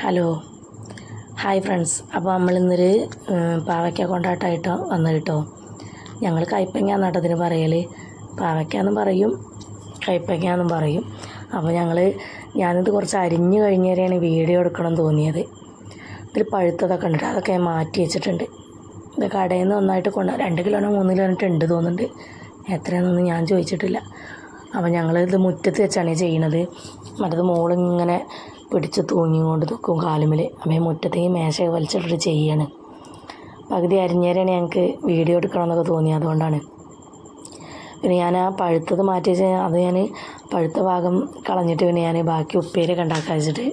Hello. Hi friends. അപ്പോൾ നമ്മളിന്നൊരു പാവയ്ക്ക കൊണ്ടാട്ടമായിട്ട് വന്നു കേട്ടോ ഞങ്ങൾ കയ്പ്പങ്ങ എന്നാട്ടോ അതിന് പറയൽ പാവയ്ക്ക എന്ന് പറയും കയ്പ്പങ്ങ എന്നും പറയും. അപ്പോൾ ഞങ്ങൾ ഞാനിത് കുറച്ച് അരിഞ്ഞു കഴിഞ്ഞേരെയാണ് വീഡിയോ എടുക്കണം തോന്നിയത്. ഇതിൽ പഴുത്തതൊക്കെ ഉണ്ട് അതൊക്കെ ഞാൻ മാറ്റി വെച്ചിട്ടുണ്ട്. ഇത് കടയിൽ നിന്ന് ഒന്നായിട്ട് കൊണ്ട് രണ്ട് കിലോനോ മൂന്ന് കിലോനോ ഉണ്ട് തോന്നുന്നുണ്ട് എത്രയാണെന്നൊന്നും ഞാൻ ചോദിച്ചിട്ടില്ല അപ്പോൾ ഞങ്ങളിത് മുറ്റത്ത് വെച്ചാണ് ചെയ്യണത്. മറ്റത് മോളിങ്ങനെ പിടിച്ച് തൂങ്ങിക്കൊണ്ട് നിൽക്കും കാലുമിൽ ഈ മുറ്റത്തേക്ക് മേശ വലിച്ചിട്ടിട്ട് ചെയ്യാണ്. പകുതി അരിഞ്ഞേരാണ് ഞങ്ങൾക്ക് വീഡിയോ എടുക്കണമെന്നൊക്കെ തോന്നി അതുകൊണ്ടാണ്. പിന്നെ ഞാൻ ആ പഴുത്തത് മാറ്റി വെച്ച് അത് ഞാൻ പഴുത്ത ഭാഗം കളഞ്ഞിട്ട് പിന്നെ ഞാൻ ബാക്കി ഉപ്പേരി ഉണ്ടാക്കാൻ വെച്ചിട്ട്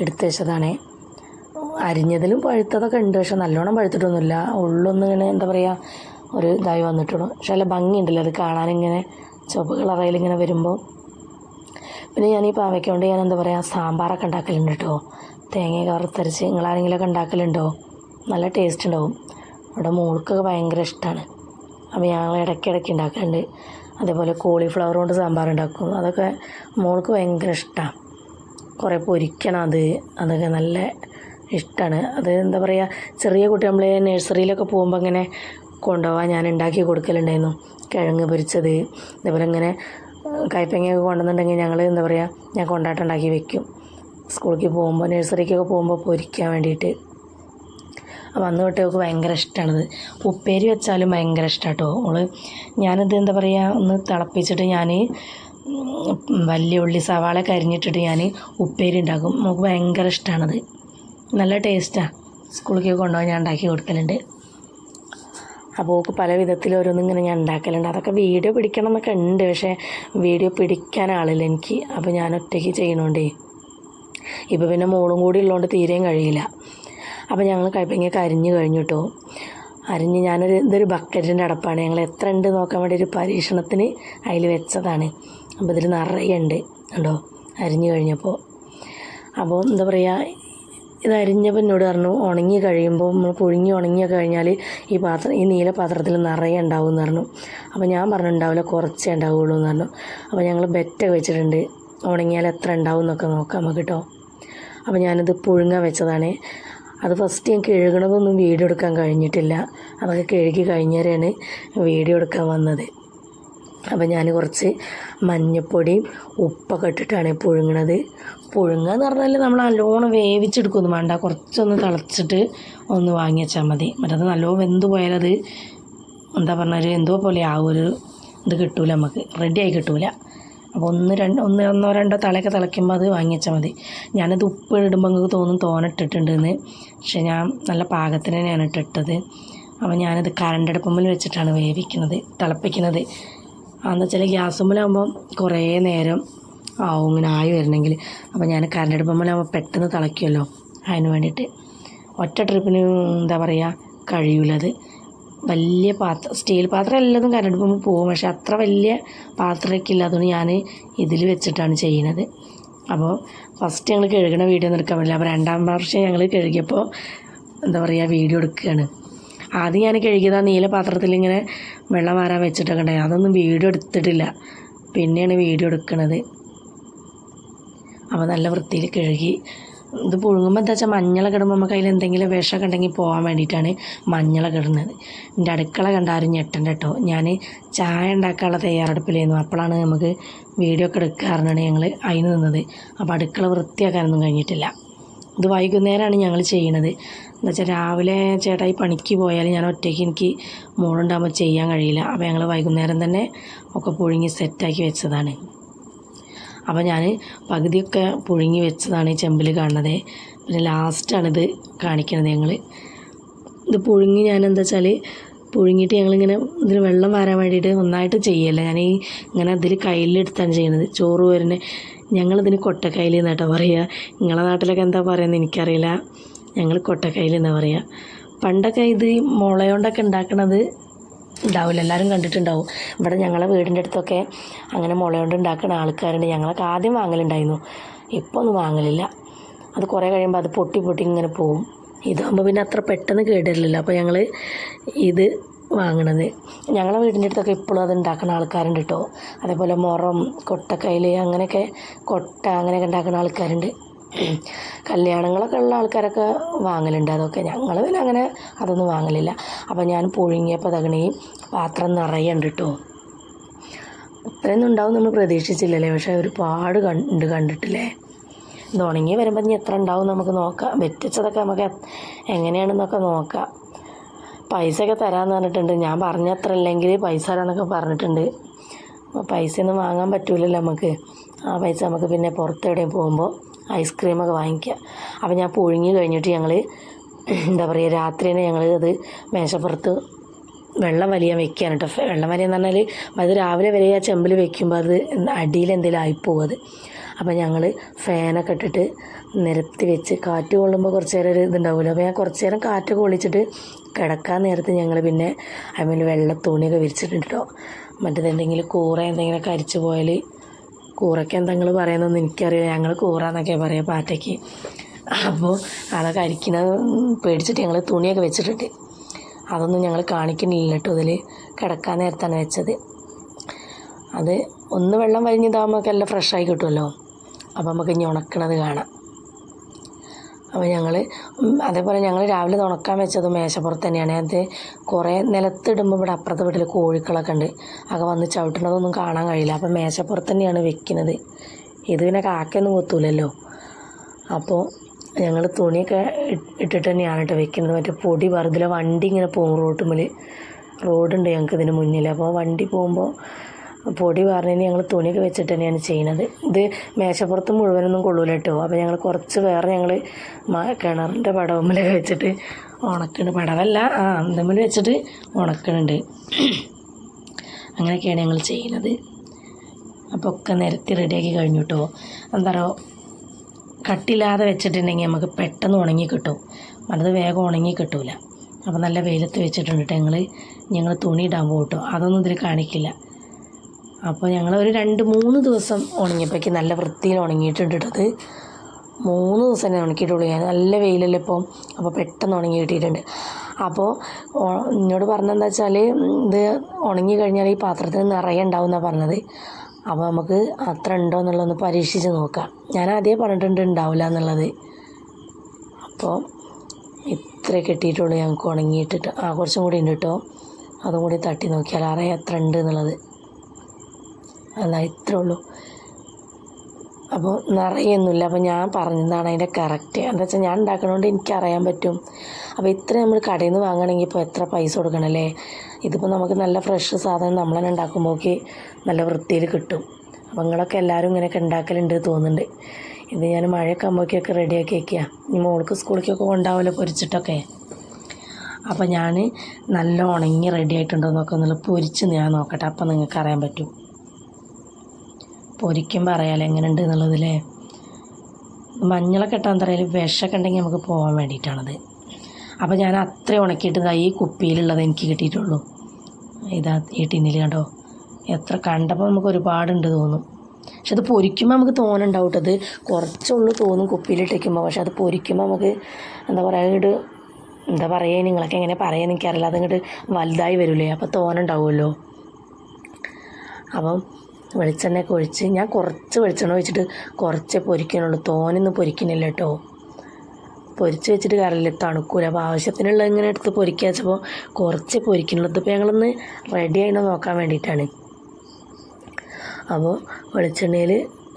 എടുത്ത് വെച്ചതാണേ. അരിഞ്ഞതിലും പഴുത്തതൊക്കെ ഉണ്ട് പക്ഷെ നല്ലോണം പഴുത്തിട്ടൊന്നുമില്ല. ഉള്ളൊന്നും ഇങ്ങനെ എന്താ പറയുക ഒരു ഇതായി വന്നിട്ടുള്ളൂ. പക്ഷെ നല്ല ഭംഗിയുണ്ടല്ലോ അത് കാണാനിങ്ങനെ ചുവപ്പ് കളറയിൽ ഇങ്ങനെ വരുമ്പോൾ പിന്നെ ഞാൻ ഈ പാവയ്ക്ക കൊണ്ട് ഞാൻ എന്താ പറയുക സാമ്പാറൊക്കെ ഉണ്ടാക്കലുണ്ട് കേട്ടോ തേങ്ങയൊക്കെ വറുത്തരച്ച് നിങ്ങളാരെങ്കിലുമൊക്കെ ഉണ്ടാക്കലുണ്ടോ? നല്ല ടേസ്റ്റ് ഉണ്ടാവും. ഇവിടെ മോൾക്കൊക്കെ ഭയങ്കര ഇഷ്ടമാണ് അപ്പോൾ ഞങ്ങൾ ഇടയ്ക്കിടയ്ക്ക് ഉണ്ടാക്കലുണ്ട്. അതേപോലെ കോളിഫ്ലവർ കൊണ്ട് സാമ്പാർ ഉണ്ടാക്കും. അതൊക്കെ മോൾക്ക് ഭയങ്കര ഇഷ്ടമാണ് കുറേ പൊരിക്കണം അത്. അതൊക്കെ നല്ല ഇഷ്ടമാണ് അത് എന്താ പറയുക ചെറിയ കുട്ടി നമ്മൾ നഴ്സറിയിലൊക്കെ പോകുമ്പോൾ ഇങ്ങനെ കൊണ്ടുപോകാൻ ഞാൻ ഉണ്ടാക്കി കൊടുക്കലുണ്ടായിരുന്നു. കിഴങ്ങ് പൊരിച്ചത്. അതേപോലെ ഇങ്ങനെ കയ്പങ്ങയൊക്കെ കൊണ്ടുവന്നിട്ടുണ്ടെങ്കിൽ ഞങ്ങൾ എന്താ പറയുക ഞാൻ കൊണ്ടാട്ടുണ്ടാക്കി വെക്കും. സ്കൂളിലേക്ക് പോകുമ്പോൾ നഴ്സറിക്കൊക്കെ പോകുമ്പോൾ പൊരിക്കാൻ വേണ്ടിയിട്ട്. അപ്പോൾ അന്ന് തൊട്ട് അവൾക്ക് ഭയങ്കര ഇഷ്ടമാണത് ഉപ്പേരി വെച്ചാലും ഭയങ്കര ഇഷ്ടമാണ് കേട്ടോ അവൾ ഞാനിത് എന്താ പറയുക ഒന്ന് തിളപ്പിച്ചിട്ട് ഞാൻ വലിയ ഉള്ളി സവാള കരിഞ്ഞിട്ടിട്ട് ഞാൻ ഉപ്പേരി ഉണ്ടാക്കും. നമുക്ക് ഭയങ്കര ഇഷ്ടമാണത് നല്ല ടേസ്റ്റാണ് സ്കൂളിലേക്ക് കൊണ്ടുപോകാൻ ഞാൻ ഉണ്ടാക്കി കൊടുക്കലുണ്ട്. അപ്പോൾ ഓക്ക് പല വിധത്തിൽ ഇങ്ങനെ ഞാൻ ഉണ്ടാക്കലുണ്ട്. അതൊക്കെ വീഡിയോ പിടിക്കണം എന്നൊക്കെ ഉണ്ട്. പക്ഷേ വീഡിയോ പിടിക്കാൻ ആളില്ല എനിക്ക്. അപ്പോൾ ഞാൻ ഒറ്റയ്ക്ക് ചെയ്യണോണ്ടേ. ഇപ്പോൾ പിന്നെ മോളും കൂടി ഉള്ളതുകൊണ്ട് തീരെയും കഴിയില്ല. അപ്പോൾ ഞങ്ങൾ കയ്പങ്ങയൊക്കെ അരിഞ്ഞ് കഴിഞ്ഞു കേട്ടോ അരിഞ്ഞ് ഞാനൊരു ഇതൊരു ബക്കറ്റിന്റെ അടപ്പാണ്. ഞങ്ങൾ എത്ര ഉണ്ട് നോക്കാൻ വേണ്ടി ഒരു പരീക്ഷണത്തിന് അതിൽ വെച്ചതാണ്. അപ്പോൾ ഇതിൽ നിറയെ ഉണ്ട്. കണ്ടോ? അരിഞ്ഞു കഴിഞ്ഞപ്പോൾ അപ്പോൾ എന്താ പറയുക ഇത് അരിഞ്ഞപ്പോൾ എന്നോട് പറഞ്ഞു ഉണങ്ങി കഴിയുമ്പോൾ നമ്മൾ പുഴുങ്ങി ഉണങ്ങിയൊക്കെ കഴിഞ്ഞാൽ ഈ പാത്രം ഈ നീല പാത്രത്തിൽ നിറയെ ഉണ്ടാവും എന്ന് പറഞ്ഞു. അപ്പോൾ ഞാൻ പറഞ്ഞു ഉണ്ടാവില്ല കുറച്ചേ ഉണ്ടാവുകയുള്ളൂ എന്ന് പറഞ്ഞു. അപ്പോൾ ഞങ്ങൾ ബെറ്റൊക്കെ വെച്ചിട്ടുണ്ട്. ഉണങ്ങിയാൽ എത്ര ഉണ്ടാവും എന്നൊക്കെ നോക്കാം നമുക്ക് കേട്ടോ. അപ്പോൾ ഞാനിത് പുഴുങ്ങാൻ വെച്ചതാണ്. അത് ഫസ്റ്റ് ഞാൻ കഴുകണതൊന്നും വീഡിയോ എടുക്കാൻ കഴിഞ്ഞിട്ടില്ല. അതൊക്കെ കഴുകി കഴിഞ്ഞേരെയാണ് വീഡിയോ എടുക്കാൻ വന്നത്. അപ്പോൾ ഞാൻ കുറച്ച് മഞ്ഞപ്പൊടിയും ഉപ്പൊക്കെ ഇട്ടിട്ടാണ് പുഴുങ്ങണത്. പുഴുങ്ങുക എന്ന് പറഞ്ഞാൽ നമ്മൾ നല്ലോണം വേവിച്ചെടുക്കൊന്നും വേണ്ട. കുറച്ചൊന്ന് തിളച്ചിട്ട് ഒന്ന് വാങ്ങി വെച്ചാൽ മതി. മറ്റത് നല്ലോണം വെന്ത് പോയാലത് എന്താ പറഞ്ഞാൽ എന്തോ പോലെ ആ ഒരു ഇത് കിട്ടൂല നമുക്ക് റെഡിയായി കിട്ടൂല. അപ്പോൾ ഒന്ന് രണ്ട് ഒന്ന് ഒന്നോ രണ്ടോ തലയൊക്കെ തിളയ്ക്കുമ്പോൾ അത് വാങ്ങി വെച്ചാൽ മതി. ഞാനത് ഉപ്പ് ഇടുമ്പോൾ നിങ്ങൾക്ക് തോന്നും തോനിട്ടിട്ടുണ്ടെന്ന് പക്ഷേ ഞാൻ നല്ല പാകത്തിന് തന്നെയാണ് ഇട്ടിട്ടത്. അപ്പോൾ ഞാനത് കരണ്ടടുപ്പമ്മിൽ വെച്ചിട്ടാണ് വേവിക്കുന്നത് തിളപ്പിക്കുന്നത്. അതെന്ന് വെച്ചാൽ ഗ്യാസുമ്മലാകുമ്പോൾ കുറേ നേരം ആവും ഇങ്ങനെ ആയി വരണമെങ്കിൽ. അപ്പോൾ ഞാൻ കരണ്ടടുപ്പമ്മലാകുമ്പോൾ പെട്ടെന്ന് തിളയ്ക്കുമല്ലോ. അതിന് വേണ്ടിയിട്ട് ഒറ്റ ട്രിപ്പിന് എന്താ പറയുക കഴിയൂലത് വലിയ പാത്രം സ്റ്റീൽ പാത്രം എല്ലാതും കരടുമ്പോൾ പോകും. പക്ഷെ അത്ര വലിയ പാത്രമൊക്കെ ഇല്ലാത്തതുകൊണ്ട് ഞാൻ ഇതിൽ വെച്ചിട്ടാണ് ചെയ്യുന്നത്. അപ്പോൾ ഫസ്റ്റ് ഞങ്ങൾ കഴുകണ വീഡിയോ ഒന്നും എടുക്കാൻ പറ്റില്ല. അപ്പോൾ രണ്ടാം പ്രാവശ്യം ഞങ്ങൾ കഴുകിയപ്പോൾ എന്താ പറയുക വീഡിയോ എടുക്കുകയാണ്. ആദ്യം ഞാൻ കഴുകിയത് ആ നീല പാത്രത്തിൽ ഇങ്ങനെ വെള്ളം വാരാൻ വെച്ചിട്ടൊക്കെ ഉണ്ടായി അതൊന്നും വീഡിയോ എടുത്തിട്ടില്ല. പിന്നെയാണ് വീഡിയോ എടുക്കണത്. അപ്പോൾ നല്ല വൃത്തിയിൽ കഴുകി. ഇത് പുഴുങ്ങുമ്പോൾ എന്താ വെച്ചാൽ മഞ്ഞളൊക്കെ ഇടുമ്പോൾ നമുക്ക് അതിൽ എന്തെങ്കിലും വിഷമൊക്കെ ഉണ്ടെങ്കിൽ പോകാൻ വേണ്ടിയിട്ടാണ് മഞ്ഞളൊക്കെ ഇടുന്നത് എന്റെ അടുക്കള കണ്ടാരും ഞെട്ടണ്ട കേട്ടോ ഞാൻ ചായ ഉണ്ടാക്കാനുള്ള തയ്യാറെടുപ്പിലായിരുന്നു. അപ്പോഴാണ് നമുക്ക് വീഡിയോ ഒക്കെ എടുക്കാറുണ്ടാണ് ഞങ്ങൾ അതിന് നിന്നത്. അപ്പോൾ അടുക്കള വൃത്തിയാക്കാനൊന്നും കഴിഞ്ഞിട്ടില്ല. ഇത് വൈകുന്നേരമാണ് ഞങ്ങൾ ചെയ്യണത്. എന്താ വെച്ചാൽ രാവിലെ ചേട്ടായി പണിക്ക് പോയാൽ ഞാൻ ഒറ്റയ്ക്ക് എനിക്ക് മോളുണ്ടാകുമ്പോൾ ചെയ്യാൻ കഴിയില്ല. അപ്പോൾ ഞങ്ങൾ വൈകുന്നേരം തന്നെ ഒക്കെ പുഴുങ്ങി സെറ്റാക്കി വെച്ചതാണ്. അപ്പോൾ ഞാൻ പകുതിയൊക്കെ പുഴുങ്ങി വെച്ചതാണ് ഈ ചെമ്പിൽ കാണുന്നത്. പിന്നെ ലാസ്റ്റാണിത് കാണിക്കണത് ഞങ്ങൾ ഇത് പുഴുങ്ങി ഞാൻ എന്താ വെച്ചാൽ പുഴുങ്ങിയിട്ട് ഞങ്ങളിങ്ങനെ ഇതിന് വെള്ളം വരാൻ വേണ്ടിയിട്ട് ഒന്നായിട്ട് ചെയ്യല്ല. ഞാൻ ഈ ഇങ്ങനെ അതിൽ കയ്യിലെടുത്താണ് ചെയ്യുന്നത് ചോറ് വരുന്നത് ഞങ്ങളിതിന് കൊട്ടക്കൈയിൽ എന്നാട്ടോ പറയുക നിങ്ങളെ നാട്ടിലൊക്കെ എന്താ പറയുന്നത് എനിക്കറിയില്ല. ഞങ്ങൾ കൊട്ടക്കൈയിൽ എന്നാ പറയുക പണ്ടൊക്കെ ഇത് മുളയോണ്ടൊക്കെ ഉണ്ടാക്കണത് ഉണ്ടാവില്ല. എല്ലാവരും കണ്ടിട്ടുണ്ടാവും. ഇവിടെ ഞങ്ങളെ വീടിന്റെ അടുത്തൊക്കെ അങ്ങനെ മുളയോണ്ട് ഉണ്ടാക്കുന്ന ആൾക്കാരുണ്ട്. ഞങ്ങളൊക്കെ ആദ്യം വാങ്ങലുണ്ടായിരുന്നു. ഇപ്പോൾ ഒന്നും വാങ്ങലില്ല. അത് കുറേ കഴിയുമ്പോൾ അത് പൊട്ടി പൊട്ടി ഇങ്ങനെ പോവും. ഇതാകുമ്പോൾ പിന്നെ അത്ര പെട്ടെന്ന് കേടില്ലല്ലോ അപ്പോൾ ഞങ്ങൾ ഇത് വാങ്ങണത്. ഞങ്ങളെ വീടിന്റെ അടുത്തൊക്കെ ഇപ്പോഴും അത് ഉണ്ടാക്കുന്ന ആൾക്കാരുണ്ട് കേട്ടോ അതേപോലെ മുറം കൊട്ടക്കൈൽ അങ്ങനെയൊക്കെ കൊട്ട അങ്ങനെയൊക്കെ ഉണ്ടാക്കുന്ന ആൾക്കാരുണ്ട്. കല്യാണങ്ങളൊക്കെ ഉള്ള ആൾക്കാരൊക്കെ വാങ്ങലുണ്ട്. അതൊക്കെ ഞങ്ങൾ പിന്നെ അങ്ങനെ അതൊന്നും വാങ്ങലില്ല. അപ്പോൾ ഞാൻ പുഴുങ്ങിയപ്പോൾ തകണി പാത്രം നിറയുണ്ട് കേട്ടോ ഇത്രയൊന്നും ഉണ്ടാവും നമ്മൾ പ്രതീക്ഷിച്ചില്ലല്ലേ? പക്ഷേ ഒരുപാട് കണ്ട് കണ്ടിട്ടില്ലേ? ഇത് ഉണങ്ങി വരുമ്പോൾ ഇനി എത്ര ഉണ്ടാവും നമുക്ക് നോക്കാം. വെറ്റിച്ചതൊക്കെ നമുക്ക് എങ്ങനെയാണെന്നൊക്കെ നോക്കാം. പൈസ ഒക്കെ തരാമെന്ന് പറഞ്ഞിട്ടുണ്ട്. ഞാൻ പറഞ്ഞ അത്ര ഇല്ലെങ്കിൽ പൈസ തരാമെന്നൊക്കെ പറഞ്ഞിട്ടുണ്ട്. പൈസയൊന്നും വാങ്ങാൻ പറ്റൂലല്ലോ നമുക്ക്. ആ പൈസ നമുക്ക് പിന്നെ പുറത്തെവിടെയും പോകുമ്പോൾ ഐസ്ക്രീമൊക്കെ വാങ്ങിക്കുക. അപ്പോൾ ഞാൻ പുഴുങ്ങി കഴിഞ്ഞിട്ട് ഞങ്ങൾ എന്താ പറയുക രാത്രി തന്നെ ഞങ്ങൾ അത് മേശപ്പുറത്ത് വെള്ളം വലിയാൻ വെക്കുകയാണ് കേട്ടോ. വെള്ളം വലിയെന്ന് പറഞ്ഞാൽ അത് രാവിലെ വരെ ആ ചെമ്പിൽ വെക്കുമ്പോൾ അത് അടിയിൽ എന്തെങ്കിലും ആയിപ്പോവും അത്. അപ്പോൾ ഞങ്ങൾ ഫാനൊക്കെ ഇട്ടിട്ട് നിരത്തി വെച്ച് കാറ്റ് കൊള്ളുമ്പോൾ കുറച്ച് നേരം ഒരു ഇതുണ്ടാവുമല്ലോ. അപ്പോൾ ഞാൻ കുറച്ച് നേരം കാറ്റ് കൊള്ളിച്ചിട്ട് കിടക്കാൻ നേരത്ത് ഞങ്ങൾ പിന്നെ അതിൽ വെള്ള തുണിയൊക്കെ വിരിച്ചിട്ടുണ്ട് കേട്ടോ മറ്റേത് എന്തെങ്കിലും കൂറ എന്തെങ്കിലുമൊക്കെ അരിച്ചു പോയാൽ കൂറയ്ക്ക് എന്താ പറയുന്നതെന്ന് എനിക്കറിയില്ല ഞങ്ങൾ കൂറ എന്നൊക്കെ പറയുക പാറ്റയ്ക്ക്. അപ്പോൾ അത് അരിക്കുന്നത് പേടിച്ചിട്ട് ഞങ്ങൾ തുണിയൊക്കെ വെച്ചിട്ടുണ്ട്. അതൊന്നും ഞങ്ങൾ കാണിക്കുന്നില്ല കേട്ടോ ഇതിൽ കിടക്കാൻ നേരത്താണ് വെച്ചത്. അത് ഒന്ന് വെള്ളം വലിഞ്ഞതാകുമ്പോൾ എല്ലാം ഫ്രഷായി കിട്ടുമല്ലോ അപ്പോൾ നമുക്ക് ഇനി ഉണക്കണത് കാണാം. അപ്പോൾ ഞങ്ങൾ അതേപോലെ ഞങ്ങൾ രാവിലെ ഉണക്കാൻ വെച്ചത് മേശപ്പുറത്ത് തന്നെയാണ്. അത് കുറേ നിലത്തിടുമ്പോൾ ഇവിടെ അപ്പുറത്തെ വീട്ടിൽ കോഴിക്കളൊക്കെ ഉണ്ട്. ഒക്കെ വന്ന് ചവിട്ടുന്നതൊന്നും കാണാൻ കഴിയില്ല. അപ്പോൾ മേശപ്പുറത്ത് തന്നെയാണ് വെക്കുന്നത്. ഇത് പിന്നെ കാക്കയൊന്നും കൊത്തൂലല്ലോ. അപ്പോൾ ഞങ്ങൾ തുണിയൊക്കെ ഇട്ടിട്ട് തന്നെയാണ് കേട്ടോ വെക്കുന്നത്. മറ്റേ പൊടി വെറുതെ വണ്ടി ഇങ്ങനെ പോകും റോട്ടുമ്മൽ റോഡുണ്ട് ഞങ്ങൾക്ക് ഇതിന് മുന്നിൽ അപ്പോൾ വണ്ടി പോകുമ്പോൾ പൊടി പറഞ്ഞു ഞങ്ങൾ തുണിയൊക്കെ വെച്ചിട്ട് തന്നെയാണ് ചെയ്യുന്നത്. ഇത് മേശപ്പുറത്ത് മുഴുവനൊന്നും കൊള്ളൂല കേട്ടോ. അപ്പോൾ ഞങ്ങൾ കുറച്ച് വേറെ ഞങ്ങൾ കിണറിന്റെ പടവുമ്മലൊക്കെ വെച്ചിട്ട് ഉണക്കണ്. പടവല്ല ആ അന്തമ്മൽ വെച്ചിട്ട് ഉണക്കണുണ്ട്. അങ്ങനെയൊക്കെയാണ് ഞങ്ങൾ ചെയ്യുന്നത്. അപ്പോൾ ഒക്കെ നിരത്തി റെഡിയാക്കി കഴിഞ്ഞു കേട്ടോ. എന്താ പറയുക കട്ടില്ലാതെ വെച്ചിട്ടുണ്ടെങ്കിൽ നമുക്ക് പെട്ടെന്ന് ഉണങ്ങി കിട്ടും. മറ്റത് വേഗം ഉണങ്ങി കിട്ടൂല. അപ്പോൾ നല്ല വെയിലത്ത് വെച്ചിട്ടുണ്ട് കേട്ടോ ഞങ്ങൾ ഞങ്ങൾ തുണി ഇടാൻ പോകും അതൊന്നും ഇതിൽ കാണിക്കില്ല. അപ്പോൾ ഞങ്ങൾ ഒരു രണ്ട് മൂന്ന് ദിവസം ഉണങ്ങിയപ്പോഴേക്ക് നല്ല വൃത്തിയിൽ ഉണങ്ങിയിട്ടുണ്ട് ഇട്ടത് മൂന്ന് ദിവസം തന്നെ ഉണക്കിയിട്ടുള്ളൂ ഞാൻ. നല്ല വെയിലല്ലേ ഇപ്പോൾ അപ്പോൾ പെട്ടെന്ന് ഉണങ്ങി കിട്ടിയിട്ടുണ്ട്. അപ്പോൾ എന്നോട് പറഞ്ഞെന്താ വെച്ചാൽ ഇത് ഉണങ്ങി കഴിഞ്ഞാൽ ഈ പാത്രത്തിൽ നിറയെ ഉണ്ടാവും എന്നാണ് പറഞ്ഞത്. അപ്പോൾ നമുക്ക് അത്ര ഉണ്ടോ എന്നുള്ളതൊന്ന് പരീക്ഷിച്ച് നോക്കാം. ഞാൻ ആദ്യമേ പറഞ്ഞിട്ടുണ്ട് ഉണ്ടാവില്ല എന്നുള്ളത്. അപ്പോൾ ഇത്ര കിട്ടിയിട്ടുള്ളൂ ഞങ്ങൾക്ക് ഉണങ്ങിയിട്ടിട്ട് ആ കുറച്ചും കൂടി ഉണ്ട് കേട്ടോ അതും കൂടി തട്ടി നോക്കിയാൽ അറിയാം എത്ര ഉണ്ട് എന്നുള്ളത്. അല്ല ഇത്രേ ഉള്ളൂ അപ്പോൾ നിറയൊന്നുമില്ല അപ്പോൾ ഞാൻ പറഞ്ഞതാണ് അതിന്റെ കറക്റ്റ് എന്താ വെച്ചാൽ ഞാൻ ഉണ്ടാക്കണോണ്ട് എനിക്കറിയാൻ പറ്റും. അപ്പോൾ ഇത്ര നമ്മൾ കടയിൽ നിന്ന് വാങ്ങണമെങ്കിൽ ഇപ്പോൾ എത്ര പൈസ കൊടുക്കണമല്ലേ ഇതിപ്പോൾ നമുക്ക് നല്ല ഫ്രഷ് സാധനം നമ്മൾ തന്നെ ഉണ്ടാക്കുമ്പോഴേക്ക് നല്ല വൃത്തിയിൽ കിട്ടും. അപ്പോൾ നിങ്ങളൊക്കെ എല്ലാവരും ഇങ്ങനെയൊക്കെ ഉണ്ടാക്കലുണ്ട് തോന്നുന്നുണ്ട്. ഇത് ഞാൻ മഴയൊക്കെ ആകുമ്പോഴേക്കൊക്കെ റെഡിയാക്കി വയ്ക്കുക ഇനി മോൾക്ക് സ്കൂളിലേക്കൊക്കെ കൊണ്ടാവുമല്ലോ പൊരിച്ചിട്ടൊക്കെ. അപ്പോൾ ഞാൻ നല്ല ഉണങ്ങി റെഡി ആയിട്ടുണ്ടോ എന്നൊക്കെ ഒന്നുള്ളത് പൊരിച്ച് ഞാൻ നോക്കട്ടെ. അപ്പോൾ നിങ്ങൾക്ക് അറിയാൻ പറ്റും. പൊരിക്കുമ്പോൾ പറയാലോ എങ്ങനെയുണ്ട് എന്നുള്ളതില്ലേ മഞ്ഞളൊക്കെ ഇട്ടാൽ എന്തായാലും വിഷമൊക്കെ ഉണ്ടെങ്കിൽ നമുക്ക് പോകാൻ വേണ്ടിയിട്ടാണത്. അപ്പോൾ ഞാൻ അത്ര ഉണക്കിയിട്ട് ഈ കുപ്പിയിലുള്ളത് എനിക്ക് കിട്ടിയിട്ടുള്ളൂ. ഇതാ ഈ ടിന്നിൽ കണ്ടോ? എത്ര കണ്ടപ്പോൾ നമുക്ക് ഒരുപാടുണ്ട് തോന്നും. പക്ഷെ അത് പൊരിക്കുമ്പോൾ നമുക്ക് തോന്നുന്നുണ്ടാവും കേട്ടോ. അത് കുറച്ചുള്ളൂ തോന്നും കുപ്പിയിലിട്ടേക്കുമ്പോൾ പക്ഷെ അത് പൊരിക്കുമ്പോൾ നമുക്ക് എന്താ പറയുക ഇങ്ങോട്ട് എന്താ പറയുക നിങ്ങളൊക്കെ എങ്ങനെ പറയാൻ എനിക്കറിയില്ല. അതിങ്ങോട്ട് വലുതായി വരില്ലേ അപ്പോൾ തോന്നുന്നുണ്ടാവുമല്ലോ. അപ്പം വെളിച്ചെണ്ണയൊക്കെ ഒഴിച്ച് ഞാൻ കുറച്ച് വെളിച്ചെണ്ണ ഒഴിച്ചിട്ട് കുറച്ചേ പൊരിക്കണുള്ളൂ തോനൊന്നും പൊരിക്കണില്ല കേട്ടോ പൊരിച്ച് വെച്ചിട്ട് കാര്യമില്ല തണുക്കൂല. അപ്പോൾ ആവശ്യത്തിനുള്ള ഇങ്ങനെ എടുത്ത് പൊരിക്കുക വെച്ചപ്പോൾ കുറച്ച് പൊരിക്കണുള്ളൂ ഇതിപ്പോൾ ഞങ്ങളൊന്ന് റെഡി ആയിനോ നോക്കാൻ വേണ്ടിയിട്ടാണ് അപ്പോൾ വെളിച്ചെണ്ണയിൽ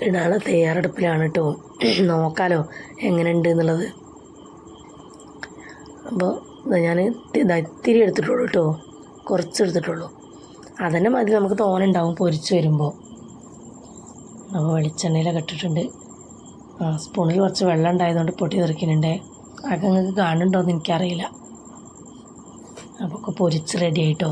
ഇടാനുള്ള തയ്യാറെടുപ്പിലാണ് കേട്ടോ നോക്കാലോ എങ്ങനെയുണ്ട് എന്നുള്ളത് അപ്പോൾ ഞാൻ ഇത്തിരി എടുത്തിട്ടുള്ളൂ കേട്ടോ കുറച്ച് എടുത്തിട്ടുള്ളൂ. അതന്നെ മതി നമുക്ക് തോനുണ്ടാവും പൊരിച്ച് വരുമ്പോൾ അപ്പോൾ വെളിച്ചെണ്ണയിലൊക്കെ ഇട്ടിട്ടുണ്ട് സ്പൂണിൽ കുറച്ച് വെള്ളം ഉണ്ടായതുകൊണ്ട് പൊട്ടി തെറിക്കുന്നുണ്ട്. അതൊക്കെ നിങ്ങൾക്ക് കാണുന്നുണ്ടോയെന്ന് എനിക്കറിയില്ല. അപ്പോൾ ഒക്കെ പൊരിച്ച് റെഡി ആയിട്ടോ.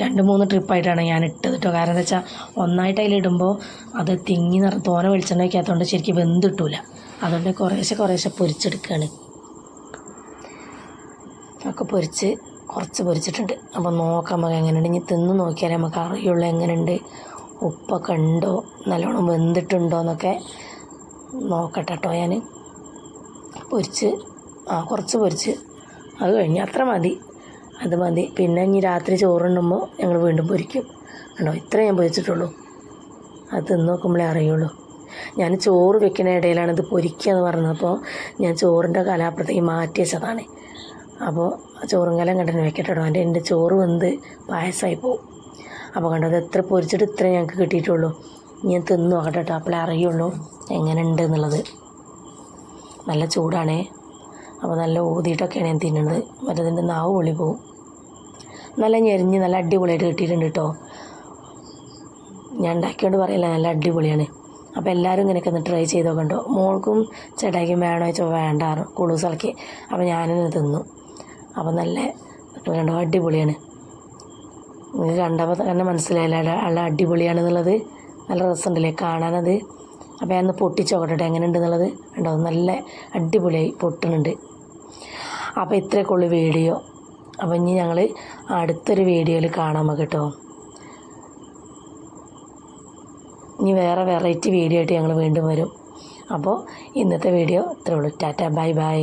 രണ്ട് മൂന്ന് ട്രിപ്പായിട്ടാണ് ഞാൻ ഇട്ടത് കേട്ടോ കാരണം എന്താ വെച്ചാൽ ഒന്നായിട്ട് അതിലിടുമ്പോൾ അത് തിങ്ങി നിറ തോന വെളിച്ചെണ്ണ വയ്ക്കാത്തതുകൊണ്ട് ശരിക്കും വെന്ത് കിട്ടൂല അതുകൊണ്ട് കുറേശ്ശെ കുറേശ്ശെ പൊരിച്ചെടുക്കുകയാണ് ഒക്കെ പൊരിച്ച് കുറച്ച് പൊരിച്ചിട്ടുണ്ട്. അപ്പോൾ നോക്കാം നമുക്ക് എങ്ങനെയുണ്ട്. ഇനി തിന്ന് നോക്കിയാലേ നമുക്ക് അറിയുള്ളൂ എങ്ങനെയുണ്ട്. ഉപ്പൊക്കെ ഉണ്ടോ? നല്ലോണം വെന്തിട്ടുണ്ടോ എന്നൊക്കെ നോക്കട്ടെ കേട്ടോ ഞാൻ പൊരിച്ച് ആ കുറച്ച് പൊരിച്ച്. അത് കഴിഞ്ഞ് അത്ര മതി. അത് മതി. പിന്നെ ഇനി രാത്രി ചോറുണ്ണുമ്പോൾ ഞങ്ങൾ വീണ്ടും പൊരിക്കും. കണ്ടോ? ഇത്രേ ഞാൻ പൊരിച്ചിട്ടുള്ളൂ. അത് തിന്ന് നോക്കുമ്പോഴേ അറിയുള്ളൂ. ഞാൻ ചോറ് വെക്കുന്ന ഇടയിലാണ് ഇത് പൊരിക്കുക എന്ന് പറഞ്ഞപ്പോൾ ഞാൻ ചോറിന്റെ കലാപ്രത്തേക്ക് മാറ്റി വെച്ചതാണ്. അപ്പോൾ ചോറും കലം കണ്ടിട്ട് വെക്കട്ടെ കേട്ടോ എന്റെ എന്റെ ചോറ് വെന്ത് പായസമായി പോവും. അപ്പോൾ കണ്ടത് എത്ര പൊരിച്ചിട്ട് ഇത്ര ഞങ്ങൾക്ക് കിട്ടിയിട്ടുള്ളൂ. ഞാൻ തിന്നു നോക്കട്ടെ കേട്ടോ അപ്പോഴേ അറിയുള്ളൂ എങ്ങനെ ഉണ്ട് എന്നുള്ളത്. നല്ല ചൂടാണേ. അപ്പോൾ നല്ല ഊതിയിട്ടൊക്കെയാണ് ഞാൻ തിന്നുന്നത്. മറ്റേതിന്റെ നാവ് പൊളി പോവും. നല്ല ഞെരിഞ്ഞ് നല്ല അടിപൊളിയായിട്ട് കിട്ടിയിട്ടുണ്ട് കേട്ടോ. ഞാൻ ഉണ്ടാക്കിയോണ്ട് പറയില്ല നല്ല അടിപൊളിയാണ്. അപ്പോൾ എല്ലാവരും ഇങ്ങനെയൊക്കെ ഒന്ന് ട്രൈ ചെയ്ത് നോക്കണ്ടോ മോൾക്കും ചേട്ടായിക്കും വേണോ വെച്ചോ വേണ്ടാറ് ഇളക്കി അപ്പോൾ ഞാനിന്ന് തിന്നു. അപ്പോൾ നല്ല കണ്ടോ അടിപൊളിയാണ്. നിങ്ങൾക്ക് കണ്ടപ്പോൾ തന്നെ മനസ്സിലായില്ല നല്ല അടിപൊളിയാണെന്നുള്ളത്. നല്ല രസമുണ്ടല്ലേ കാണാനത്. അപ്പോൾ ഞാൻ ഒന്ന് പൊട്ടിച്ച് നോക്കട്ടെ എങ്ങനെ ഉണ്ടെന്നുള്ളത് ഉണ്ടോ നല്ല അടിപൊളിയായി പൊട്ടുന്നുണ്ട് അപ്പോൾ ഇത്രയൊക്കെ ഉള്ളു വീഡിയോ. അപ്പോൾ ഇനി ഞങ്ങൾ അടുത്തൊരു വീഡിയോയിൽ കാണാൻ നമുക്ക് കേട്ടോ. ഇനി വേറെ വെറൈറ്റി വീഡിയോ ആയിട്ട് ഞങ്ങൾ വീണ്ടും വരും. അപ്പോൾ ഇന്നത്തെ വീഡിയോ ഇത്രേ ഉള്ളൂ. Tata bye bye.